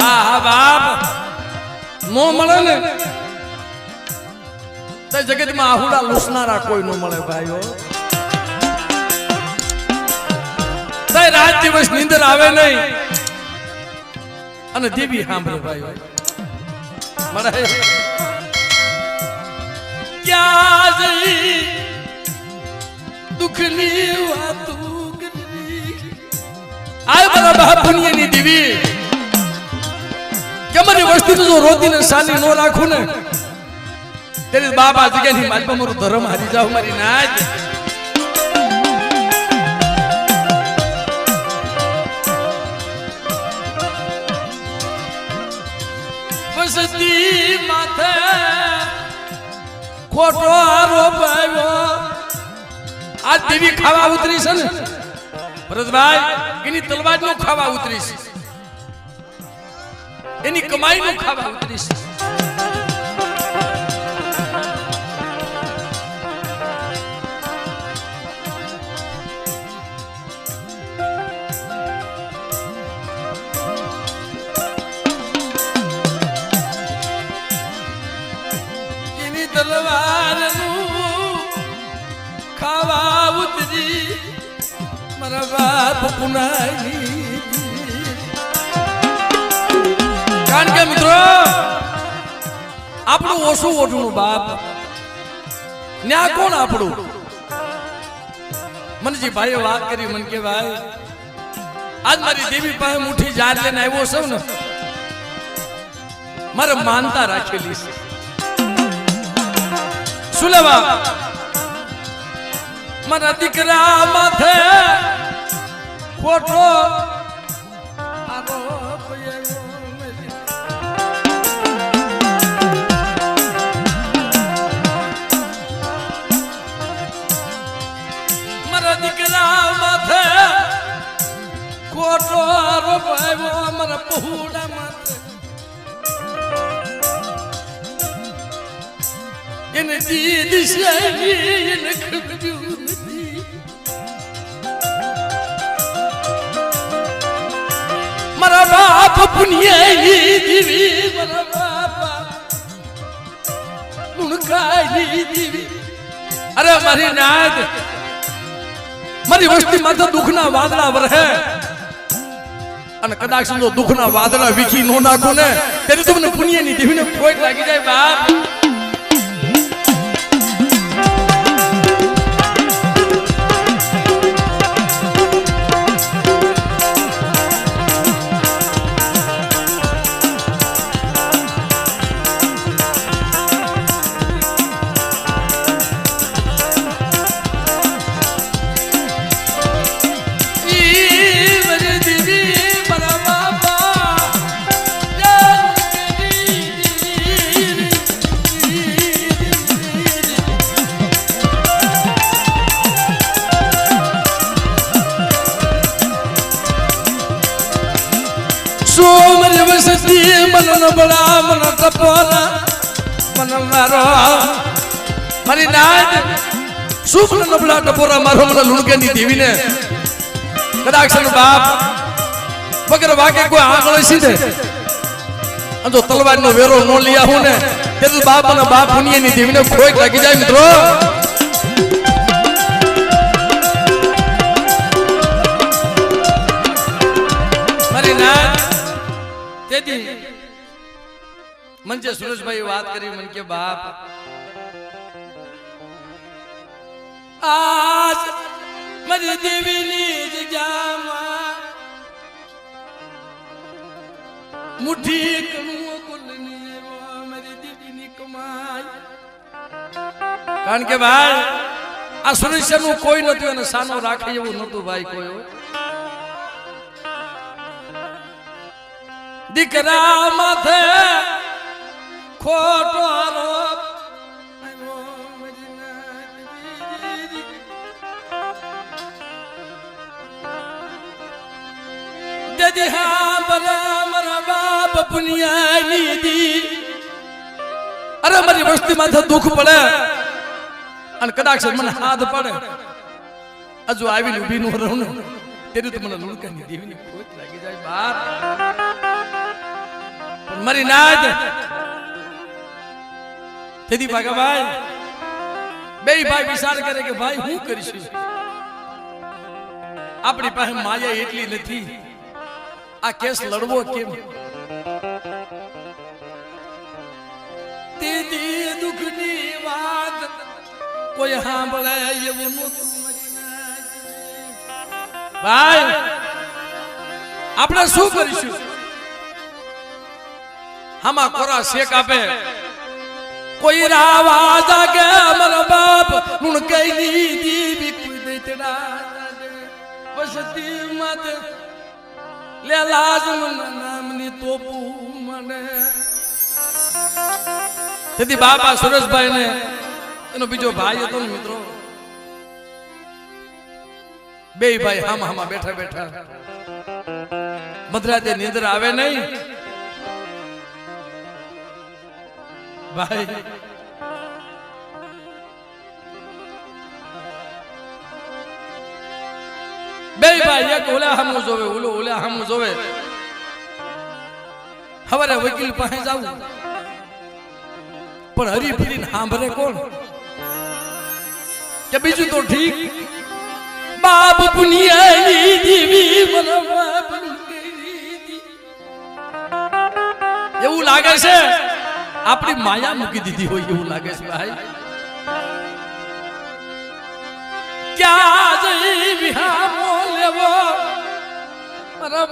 આ હા બાપ આહુડા લૂસનારા કોઈ નો મળે ભાઈઓ. રાત દિવસ નીંદર આવે નહીં. અને દેવી સાંભળે ભાઈઓ. મળે. ક્યાં જઈ? દુઃખની વાતો આય બધા બાપુનિયાની દેવી. કે વસ્તી તો રોતી ને સાની નો રાખું ને તેરી બાબા જગ્યાની માલપા મારો ધર્મ હારી જાવ મારી નાજ. વસતી માથે ખોટો આરોપ આવ્યો. આ દેવી ખાવા ઉતરી છે ને, ભરતભાઈ, એની તલવાર નો ખાવા ઉતરી છે. એની કમાઈ નું ખાવા ઉતરીશ છે એની તલવારનું ખાવા ઉતરી મારા બાપ પુનાઈ કારણ કે મિત્રો, આપણું ઓછું ઓઢું બાપ. ન્યા કોણ આપણું? મનજી ભાઈએ વાત કરી, મન કે, ભાઈ, આજ મારી દેવી પાસે મુઠ્ઠી જાર લઈને આવ્યો છું ને, મારે માનતા રાખેલી છે. શું લેવા? મારા દીકરા માથે ખોટો મારા દીકરા માથે ખોટો આરોપ આવ્યો મારા પહુડા માથે એને દીદી છે એને ખબર્યું નથી મારા બાપ પુનિયાઈ દીવી, મારા બાપા અરે મારી નાદ મારી વસ્તી માથે દુઃખના વાદળા વરહે અને કદાચ જો દુઃખના વાદળા વીખી નો નાખો ને. ત્યારે તમને પુણ્યની દેવીને કોઈ લાગી જાય બાપ. સોમર વસતી મન નબળા, મન ટપોલા મન મારો. મારી નાદ સુખ નબળા ટપોરા? મારો મને લુણકેની દેવીને. કદાચ બાપ વગર વાગે કોઈ આગળ સીધે. જો તલવારનો વેરો નો લઈ આવું ને તે બાપ અને બાપ પુનિયની દેવીને ખોઈ લાગી જાય મિત્રો. મંચે સુરેશભાઈ વાત કરી મને કે બાપ. આજ મારી દેવીની જગ્યામાં મુઠ્ઠી કણુઓ કુલની મારી દેવીની કમાઈ. કારણ કે ભાઈ આ સુરેશનું કોઈ નતું અને સાનો રાખે એવું નતું ભાઈ કોઈ દીકરા માથે ખોટો આરોપ. દદી હા બરા મારા બાપ પુનિયાની દી અરે મારી વસ્તી માથે દુઃખ પડે, અને કદાચ મને હાથ પડે, હજુ આવીને ઊભી નો રહું ને, ત્યારે તો મને લુણકાની તેથી ભાઈ બે ભાઈ વિચાર કરે કે ભાઈ હું કરીશું? આપણી પાસે માયા એટલી નથી. આ કેસ લડવો કેમ? તેથી દુઃખની વાત કોઈ સાંભળે એવું. ભાઈ આપણે શું કરીશું? આમાં કોરા શેક આપે? કોઈ રાવા જાગે અમારા બાપ. નુણ કઈ દીધી બી દેતડા વસતી મત લે લાજ નામની તોપુ મને. તેથી બાપા સુરેશભાઈ ને એનો બીજો ભાઈ હતો ને મિત્રો. બે ભાઈ હામ હામા બેઠા બેઠા. મધરાતે નિંદર આવે નહીં? ભાઈ. બે ભાઈ, એક ઓલા હામું જોવે, ઓલો ઓલા હામું જોવે. હવારે વકીલ પાસે જાવું પણ હરી ફરીને સાંભળે કોણ? કે બીજું તો ઠીક. બાપ પુનિયાની દીવી. એવું લાગે છે આપણી માયા મૂકી દીધી હોય એવું લાગે છે ભાઈ. મારા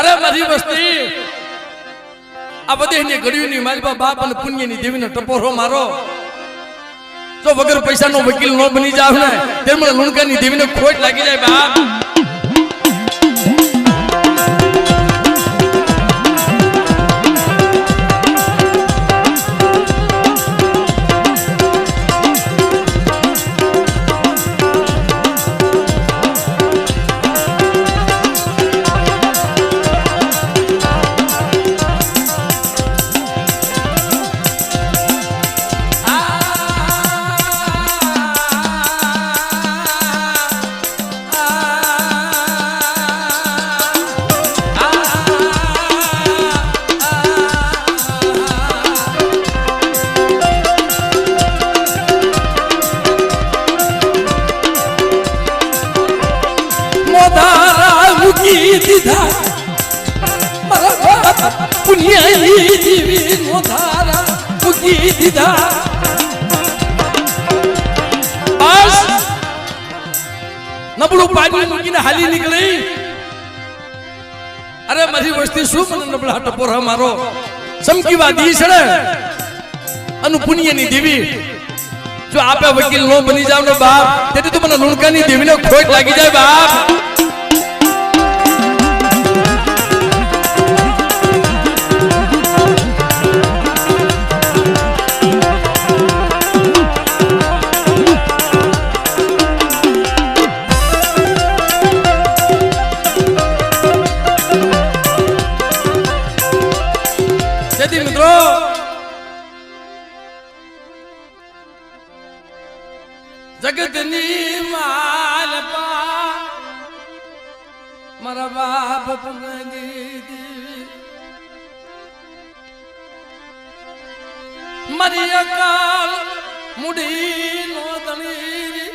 અરે મારી વસ્તી, આ બધી ઘડીઓની મારી બા, બાપ અને પુણ્યની દેવીને ટપોરો મારો. જો વગર પૈસાનો વકીલ ન બની જાવ ને તેમને લુણકાની દેવીને ખોટ લાગી જાય બાપ. મારા બાપ પુણ્યની દેવી. મોધારા મૂકી દીધા બસ નબળું પાણી મૂકીને હાલી નીકળી અરે મારી વસ્તી શું મને નબળા ટપોરા મારો ચમકીવા દી છે ને અનુ પુણ્યની દેવી જો આપે વકીલ નો બની જાવ ને ખોટ લાગી જાય બાપ. જગતની માલપા મારા બાપ મરી અકાલ મુડી નો તણી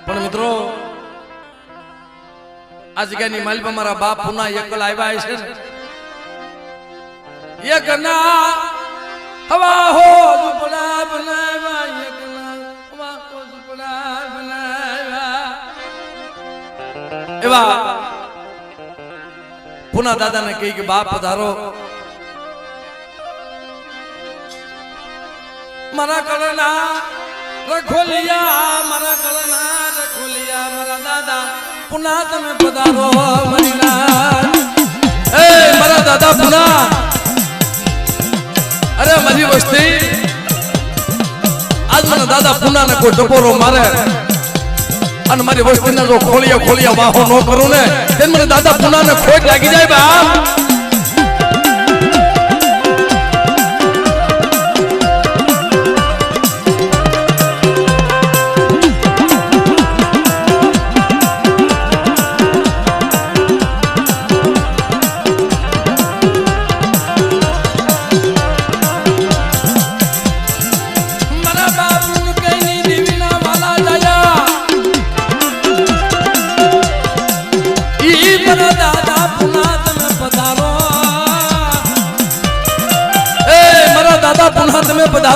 પણ મિત્રો આ જગ્યાની મારા બાપ પુના એકલ આવ્યા છે એક ના હવા હો ઝૂંપડા બનાવ્યા એકલા હવા હો ઝૂંપડા બનાવ્યા એવા પુના દાદાને કહી કે બાપ પધારો મારા કરના રખોલિયા મારા કરના રખોલિયા મારા દાદા પુના તમે પધારો મારી નાથ. એ મારા દાદા પુના અરે મારી વસ્તી આજ મને દાદા પુના ને કોઈ ટપોરો મારે. અને મારી વસ્તીના જો ખોલિયા ખોલિયા વાહો ન કરું ને તેમ મને દાદા પુના ને ખોટ લાગી જાય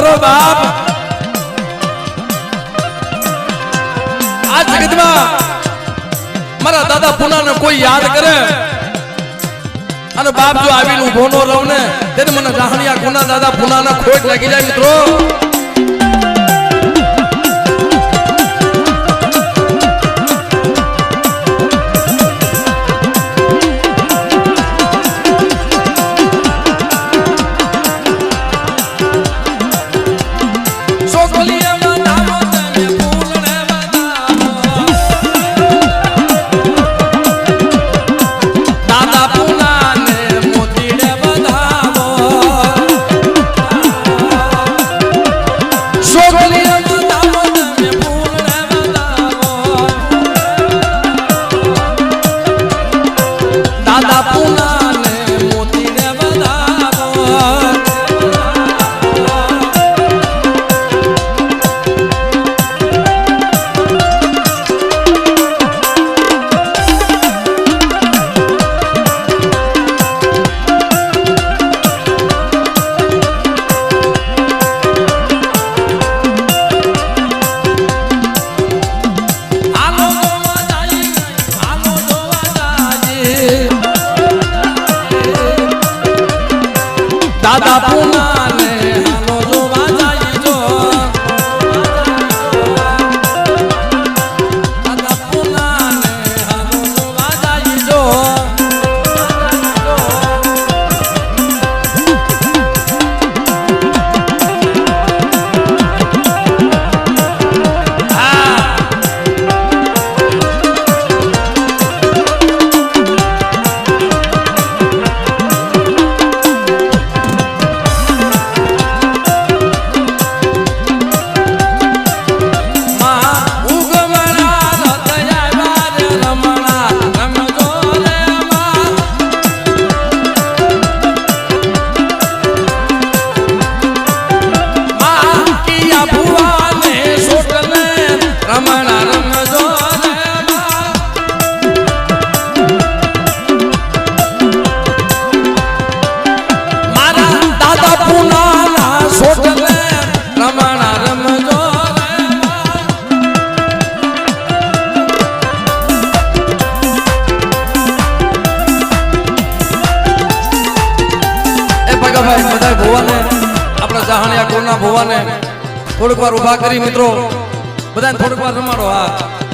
બાપ બાપ. આ જગતમાં મારા દાદા પુનાને કોઈ યાદ કરે? અને બાપ જો આવીને ઊભો નો રહું ને, તેને મને રાહણિયા ગુના દાદા પુનાના ખોટ લાગી જાય મિત્રો. sobre થોડીક વાર ઊભા કરી મિત્રો. બધાને થોડીક વાર રમાડો હા.